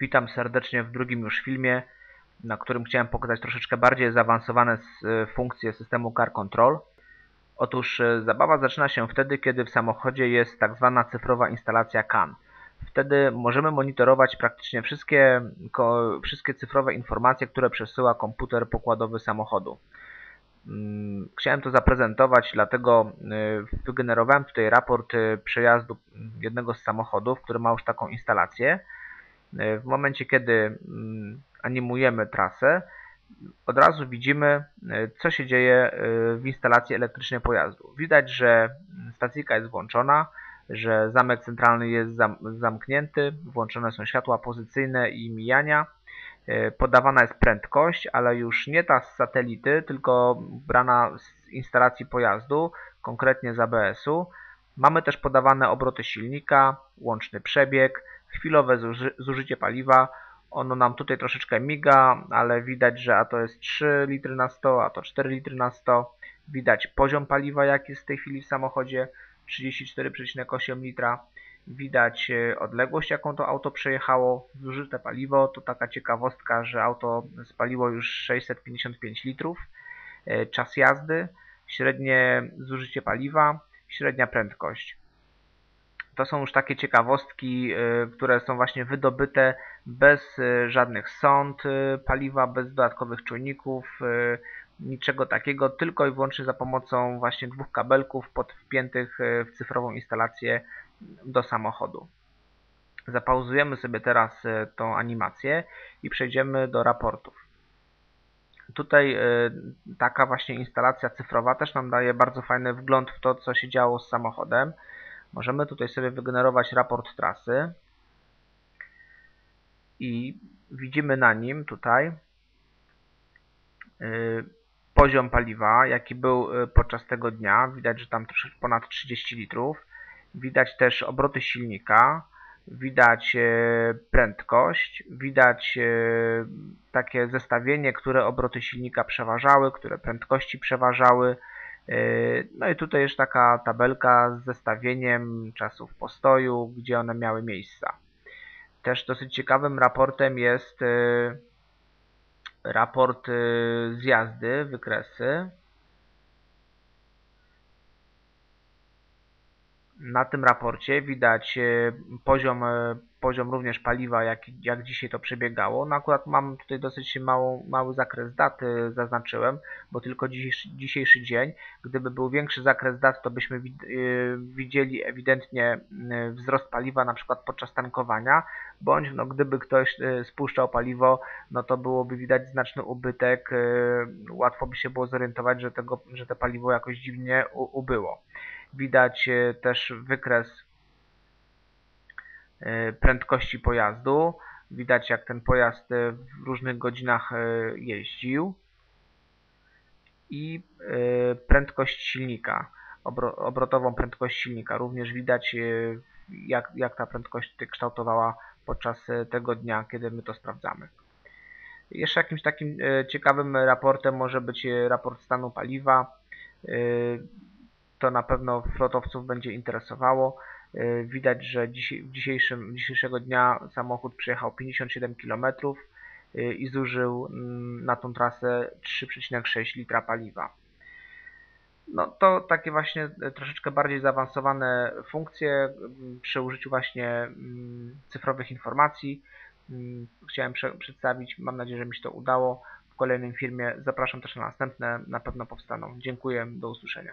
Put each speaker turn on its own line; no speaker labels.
Witam serdecznie w drugim już filmie, na którym chciałem pokazać troszeczkę bardziej zaawansowane e, funkcje systemu Car Control. Otóż e, zabawa zaczyna się wtedy, kiedy w samochodzie jest tak zwana cyfrowa instalacja CAN. Wtedy możemy monitorować praktycznie wszystkie, wszystkie cyfrowe informacje, które przesyła komputer pokładowy samochodu. Mm, chciałem to zaprezentować, dlatego e, wygenerowałem tutaj raport przejazdu jednego z samochodów, który ma już taką instalację. E, w momencie, kiedy mm, animujemy trasę, od razu widzimy, e, co się dzieje e, w instalacji elektrycznej pojazdu. Widać, że stacyjka jest włączona, że zamek centralny jest zamknięty, włączone są światła pozycyjne i mijania. Podawana jest prędkość, ale już nie ta z satelity, tylko brana z instalacji pojazdu, konkretnie z ABS-u. Mamy też podawane obroty silnika, łączny przebieg, chwilowe zużycie paliwa. Ono nam tutaj troszeczkę miga, ale widać, że a to jest 3 litry na 100, a to 4 litry na 100. Widać poziom paliwa, jaki jest w tej chwili w samochodzie, 34,8 litra. Widać e, odległość, jaką to auto przejechało, zużyte paliwo. To taka ciekawostka, że auto spaliło już 655 litrów. E, czas jazdy, średnie zużycie paliwa, średnia prędkość. To są już takie ciekawostki, y, które są właśnie wydobyte bez y, żadnych sąd y, paliwa, bez dodatkowych czujników, niczego takiego, tylko i wyłącznie za pomocą właśnie dwóch kabelków podpiętych w cyfrową instalację do samochodu. Zapauzujemy sobie teraz tą animację i przejdziemy do raportów. Tutaj taka właśnie instalacja cyfrowa też nam daje bardzo fajny wgląd w to, co się działo z samochodem. Możemy tutaj sobie wygenerować raport trasy i widzimy na nim tutaj y, poziom paliwa, jaki był y, podczas tego dnia. Widać, że tam ponad 30 litrów. Widać też obroty silnika, widać y, prędkość, widać takie zestawienie, które obroty silnika przeważały, które prędkości przeważały. E, no i tutaj jest taka tabelka z zestawieniem czasów postoju, gdzie one miały miejsca. Też dosyć ciekawym raportem jest e, raport e, z jazdy, wykresy. Na tym raporcie widać poziom poziom również paliwa, jak, jak dzisiaj to przebiegało. No akurat mam tutaj dosyć mało, mały zakres daty zaznaczyłem, bo tylko dzisiejszy, dzień. Gdyby był większy zakres dat, to byśmy widzieli ewidentnie wzrost paliwa na przykład podczas tankowania, bądź no, gdyby ktoś spuszczał paliwo, no to byłoby widać znaczny ubytek, łatwo by się było zorientować, że, tego, że to paliwo jakoś dziwnie ubyło. Widać też wykres E, prędkości pojazdu. Widać jak ten pojazd e, w różnych godzinach e, jeździł. I prędkość silnika, obrotową prędkość silnika. Również widać jak, jak ta prędkość kształtowała podczas tego dnia, kiedy my to sprawdzamy. Jeszcze jakimś takim ciekawym raportem może być raport stanu paliwa. To na pewno flotowców będzie interesowało. Y, widać, że dzisiejszym, dzisiejszego dnia samochód przejechał 57 km y, i zużył mm, na tą trasę 3,6 litra paliwa. No to takie właśnie troszeczkę bardziej zaawansowane funkcje mm, przy użyciu właśnie mm, cyfrowych informacji. Chciałem przedstawić, mam nadzieję, że mi się to udało. W kolejnym filmie zapraszam też na następne, na pewno powstaną. Dziękuję, do usłyszenia.